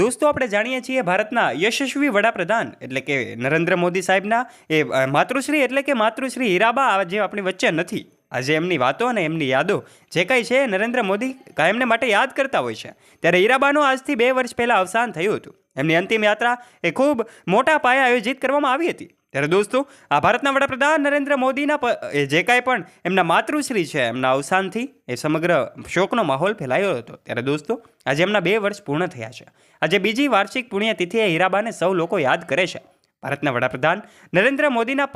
દોસ્તો, આપણે જાણીએ છીએ ભારતના યશસ્વી વડાપ્રધાન, એટલે કે નરેન્દ્ર મોદી સાહેબના, એ માતૃશ્રી એટલે કે માતૃશ્રી હીરાબા આજે આપણી વચ્ચે નથી. આજે એમની વાતો અને એમની યાદો, જે કંઈ છે નરેન્દ્ર મોદી કાયમને માટે યાદ કરતા હોય છે. ત્યારે હીરાબાનું આજથી બે વર્ષ પહેલાં અવસાન થયું હતું. એમની અંતિમ યાત્રા એ ખૂબ મોટા પાયે આયોજિત કરવામાં આવી હતી. ત્યારે દોસ્તો, આ ભારતના વડાપ્રધાન નરેન્દ્ર મોદીના જે કાંઈ પણ એમના માતૃશ્રી છે, એમના અવસાનથી એ સમગ્ર શોકનો માહોલ ફેલાયો હતો. ત્યારે દોસ્તો, આજે એમના બે વર્ષ પૂર્ણ થયા છે. આજે બીજી વાર્ષિક પુણ્યતિથિએ હીરાબાને સૌ લોકો યાદ કરે છે. ભારતના વડાપ્રધાન નરેન્દ્ર મોદીના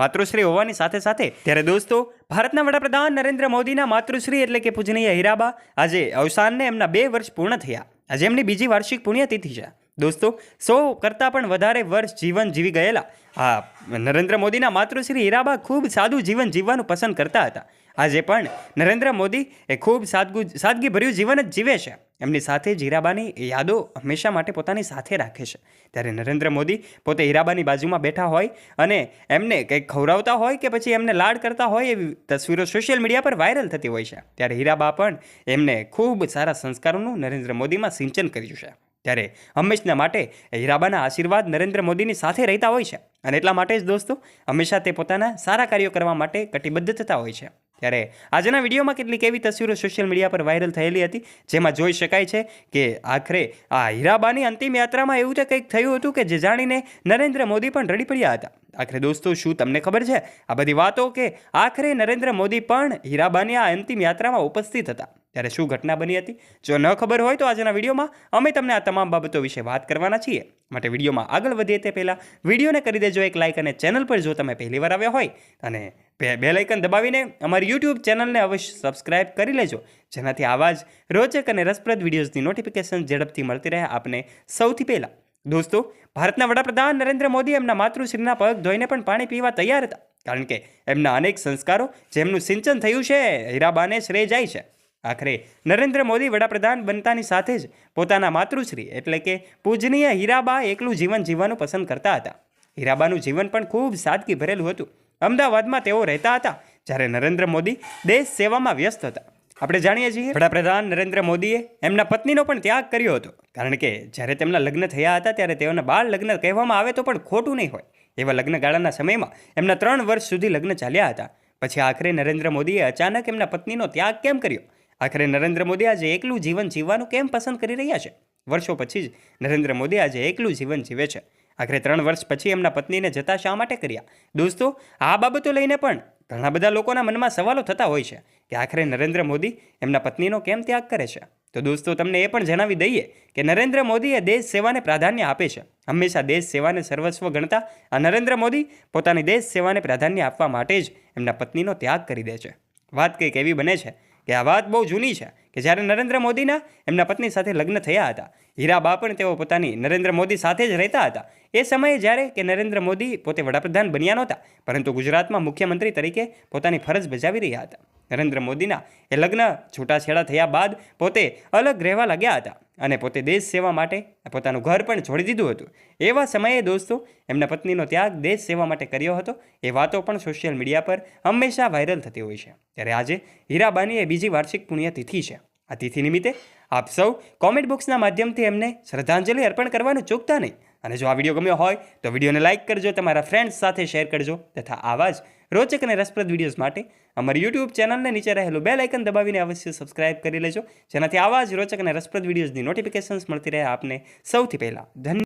માતૃશ્રી હોવાની સાથે સાથે ત્યારે દોસ્તો, ભારતના વડાપ્રધાન નરેન્દ્ર મોદીના માતૃશ્રી એટલે કે પૂજનીય હીરાબા આજે અવસાનને એમના બે વર્ષ પૂર્ણ થયા. આજે એમની બીજી વાર્ષિક પુણ્યતિથિ છે. દોસ્તો, સો કરતાં પણ વધારે વર્ષ જીવન જીવી ગયેલા. આ નરેન્દ્ર મોદીના માતૃશ્રી હીરાબા ખૂબ સાદું જીવન જીવવાનું પસંદ કરતા હતા. આજે પણ નરેન્દ્ર મોદી એ ખૂબ સાદગું, સાદગીભર્યું જીવન જ જીવે છે. એમની સાથે જ હીરાબાની યાદો હંમેશા માટે પોતાની સાથે રાખે છે. ત્યારે નરેન્દ્ર મોદી પોતે હીરાબાની બાજુમાં બેઠા હોય અને એમને કંઈક ખવડાવતા હોય કે પછી એમને લાડ કરતા હોય એવી તસવીરો સોશિયલ મીડિયા પર વાયરલ થતી હોય છે. ત્યારે હીરાબા પણ એમને ખૂબ સારા સંસ્કારોનું નરેન્દ્ર મોદીમાં સિંચન કર્યું છે. ત્યારે હંમેશના માટે હીરાબાના આશીર્વાદ નરેન્દ્ર મોદીની સાથે રહેતા હોય છે. અને એટલા માટે જ દોસ્તો, હંમેશા તે પોતાના સારા કાર્યો કરવા માટે કટિબદ્ધ થતા હોય છે. ત્યારે આજના વિડીયોમાં કેટલીક એવી તસવીરો સોશિયલ મીડિયા પર વાયરલ થયેલી હતી, જેમાં જોઈ શકાય છે કે આખરે આ હીરાબાની અંતિમ યાત્રામાં એવું તો કંઈક થયું હતું કે જે જાણીને નરેન્દ્ર મોદી પણ રડી પડ્યા હતા. આખરે દોસ્તો, શું તમને ખબર છે? આ બધી વાતો કે આખરે નરેન્દ્ર મોદી પણ હીરાબાની આ અંતિમ યાત્રામાં ઉપસ્થિત હતા. ત્યારે શું ઘટના બની હતી? જો ન ખબર હોય તો આજના વિડીયોમાં અમે તમને આ તમામ બાબતો વિશે વાત કરવાના છીએ. માટે વિડીયોમાં આગળ વધીએ તે પહેલાં વિડીયોને કરી દેજો એક લાઇક અને ચેનલ પર જો તમે પહેલીવાર આવ્યા હોય. અને બે બે દબાવીને અમારી યુટ્યુબ ચેનલને અવશ્ય સબસ્ક્રાઇબ કરી લેજો, જેનાથી આવા જ રોચક અને રસપ્રદ વિડીયોઝની નોટિફિકેશન ઝડપથી મળતી રહે આપને સૌથી પહેલાં. દોસ્તો, ભારતના વડાપ્રધાન નરેન્દ્ર મોદી એમના માતૃશ્રીના પગ ધોઈને પણ પાણી પીવા તૈયાર હતા, કારણ કે એમના અનેક સંસ્કારો જેમનું સિંચન થયું છે, હીરાબાને શ્રેય જાય છે. આખરે, નરેન્દ્ર મોદી વડાપ્રધાન બનતાની સાથે જ પોતાના માતૃશ્રી એટલે કે પૂજનીય હીરાબા એકલું જીવન જીવવાનું પસંદ કરતા હતા. હીરાબાનું જીવન પણ ખૂબ સાદગી ભરેલું હતું. અમદાવાદમાં તેઓ રહેતા હતા, જ્યારે નરેન્દ્ર મોદી દેશ સેવામાં વ્યસ્ત હતા. આપણે જાણીએ છીએ વડાપ્રધાન નરેન્દ્ર મોદીએ એમના પત્નીનો પણ ત્યાગ કર્યો હતો. કારણ કે જ્યારે તેમના લગ્ન થયા હતા, ત્યારે તેઓના બાળ લગ્ન કહેવામાં આવે તો પણ ખોટું નહીં હોય. એવા લગ્નગાળાના સમયમાં એમના ત્રણ વર્ષ સુધી લગ્ન ચાલ્યા હતા. પછી આખરે નરેન્દ્ર મોદીએ અચાનક એમના પત્નીનો ત્યાગ કેમ કર્યો? આખરે નરેન્દ્ર મોદી આજે એકલું જીવન જીવવાનું કેમ પસંદ કરી રહ્યા છે? વર્ષો પછી જ નરેન્દ્ર મોદી આજે એકલું જીવન જીવે છે. આખરે ત્રણ વર્ષ પછી એમના પત્નીને જતા શા માટે કર્યા? દોસ્તો, આ બાબતો લઈને પણ ઘણા બધા લોકોના મનમાં સવાલો થતા હોય છે કે આખરે નરેન્દ્ર મોદી એમના પત્નીનો કેમ ત્યાગ કરે છે? તો દોસ્તો, તમને એ પણ જણાવી દઈએ કે નરેન્દ્ર મોદીએ દેશ સેવાને પ્રાધાન્ય આપે છે. હંમેશા દેશ સેવાને સર્વસ્વ ગણતા આ નરેન્દ્ર મોદી પોતાની દેશ સેવાને પ્રાધાન્ય આપવા માટે જ એમના પત્નીનો ત્યાગ કરી દે છે. વાત કંઈક એવી બને છે કે આ વાત બહુ જૂની છે કે જ્યારે નરેન્દ્ર મોદીના એમના પત્ની સાથે લગ્ન થયા હતા, હીરાબા પણ તેઓ પોતાની નરેન્દ્ર મોદી સાથે જ રહેતા હતા. એ સમયે જ્યારે કે નરેન્દ્ર મોદી પોતે વડાપ્રધાન બન્યા નહોતા, પરંતુ ગુજરાતમાં મુખ્યમંત્રી તરીકે પોતાની ફરજ બજાવી રહ્યા હતા. નરેન્દ્ર મોદીના એ લગ્ન છૂટાછેડા થયા બાદ પોતે અલગ રહેવા લાગ્યા હતા. અને પોતે દેશ સેવા માટે પોતાનું ઘર પણ છોડી દીધું હતું. એવા સમયે દોસ્તો, એમના પત્નીનો ત્યાગ દેશ સેવા માટે કર્યો હતો. એ વાતો પણ સોશિયલ મીડિયા પર હંમેશા વાયરલ થતી હોય છે. ત્યારે આજે હીરાબાની એ બીજી વાર્ષિક પુણ્યતિથિ છે. આ તિથિ નિમિત્તે આપ સૌ કોમેન્ટ બોક્સના માધ્યમથી એમને શ્રદ્ધાંજલિ અર્પણ કરવાનું ચૂકતા નહીં. અને જો આ વીડિયો ગમ્યો હોય, તો વિડીયોને લાઇક કરજો, તમારા ફ્રેન્ડ્સ સાથે શેર કરજો, તથા આવા જ રોચક અને રસપ્રદ વિડીયોઝ માટે અમારી યુટ્યુબ ચેનલને નીચે રહેલું બેલ આઇકન દબાવીને અવશ્ય સબસ્ક્રાઇબ કરી લેજો. જેનાથી આવા જ રોચક અને રસપ્રદ વિડીયોઝની નોટિફિકેશન્સ મળતી રહે આપને સૌથી પહેલાં. ધન્ય